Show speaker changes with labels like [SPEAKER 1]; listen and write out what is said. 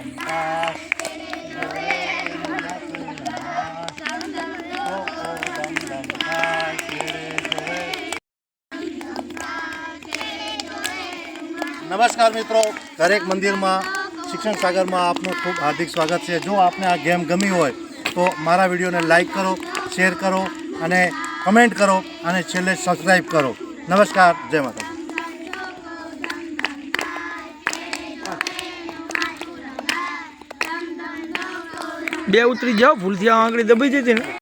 [SPEAKER 1] નમસ્કાર મિત્રો. દરેક મંદિરમાં, શિક્ષણ સાગરમાં આપનું ખૂબ હાર્દિક સ્વાગત છે. જો આપને આ ગેમ ગમી હોય, તો મારા વિડીયોને લાઇક કરો, શેર કરો અને કમેન્ટ કરો અને છેલ્લે સબસ્ક્રાઈબ કરો. નમસ્કાર. જય માતા
[SPEAKER 2] બે ઉતરી જાઓ ભૂલથી આ આંગળી દબાઈ જતી ને.